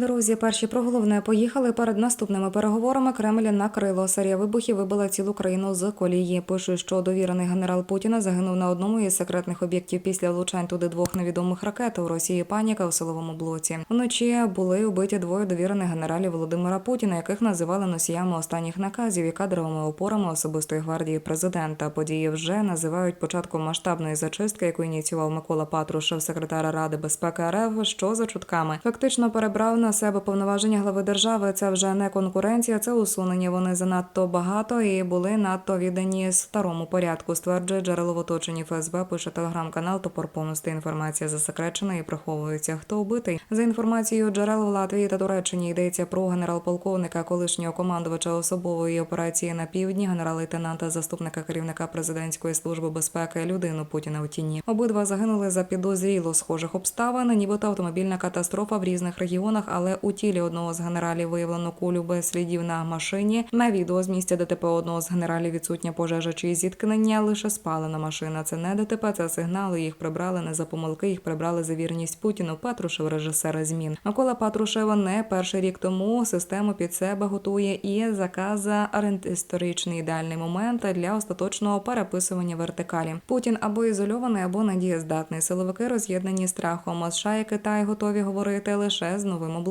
Друзі, перші про головне поїхали перед наступними переговорами. Кремль накрило. Серія вибухів вибила цілу країну з колії. Пишуть, що довірений генерал Путіна загинув на одному із секретних об'єктів після влучань туди двох невідомих ракет. У Росії паніка у силовому блоці. Вночі були вбиті двоє довірених генералів Володимира Путіна, яких називали носіями останніх наказів і кадровими опорами особистої гвардії президента. Події вже називають початком масштабної зачистки, яку ініціював Микола Патрушев, секретар Ради безпеки РФ. Що за чутками фактично перебрав на себе повноваження глави держави. Це вже не конкуренція, це усунення. Вони занадто багато і були надто віддані старому порядку. Стверджує джерело в оточенні ФСБ. Пише телеграм-канал Топор повністю інформація засекречена і приховується. Хто вбитий за інформацією джерел в Латвії та Туреччині йдеться про генерал-полковника, колишнього командувача особової операції на півдні, генерал-лейтенанта, заступника керівника президентської служби безпеки людину Путіна у тіні. Обидва загинули за підозріло схожих обставин, нібито автомобільна катастрофа в різних регіонах, але у тілі одного з генералів виявлено кулю без слідів на машині. На відео з місця ДТП одного з генералів відсутня пожежа чи зіткнення, лише спалена машина. Це не ДТП, це сигнали. Їх прибрали не за помилки, їх прибрали за вірність Путіну. Патрушев, режисера змін. Микола Патрушева не перший рік тому систему під себе готує і заказа історичний ідеальний момент для остаточного переписування вертикалі. Путін або ізольований, або недієздатний. Силовики роз'єднані страхом. А США і Китай готові говорити лише з новим обличчям.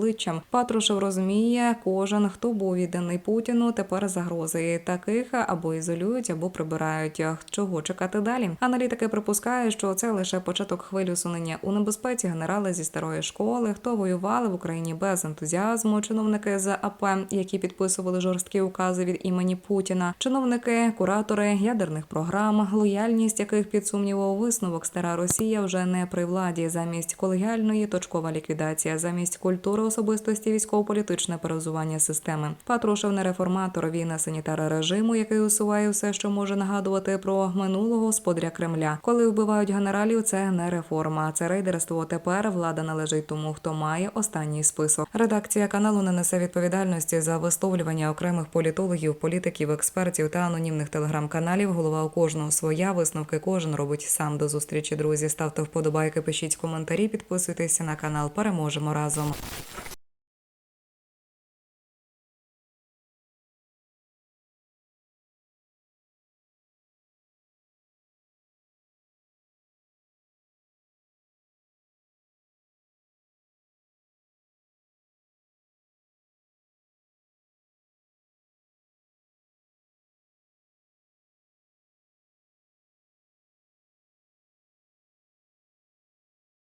Патрушев розуміє, кожен, хто був відданий Путіну, тепер загрозує таких або ізолюють, або прибирають. Чого чекати далі? Аналітики припускають, що це лише початок хвилі усунення у небезпеці. Генерали зі старої школи, хто воювали в Україні без ентузіазму, чиновники з АП, які підписували жорсткі укази від імені Путіна, чиновники, куратори ядерних програм, лояльність яких під сумнівом висновок стара Росія вже не при владі замість колегіальної точкова ліквідація, замість культури особистості, військово-політичне перезування системи. Патрушев не реформатор, він санітар режиму, який усуває все, що може нагадувати про минулого господаря Кремля. Коли вбивають генералів, це не реформа, це рейдерство. Тепер влада належить тому, хто має останній список. Редакція каналу не несе відповідальності за висловлювання окремих політологів, політиків, експертів та анонімних телеграм-каналів. Голова у кожного своя висновки кожен робить сам до зустрічі. Друзі, ставте вподобайки, пишіть коментарі, підписуйтесь на канал. Переможемо разом.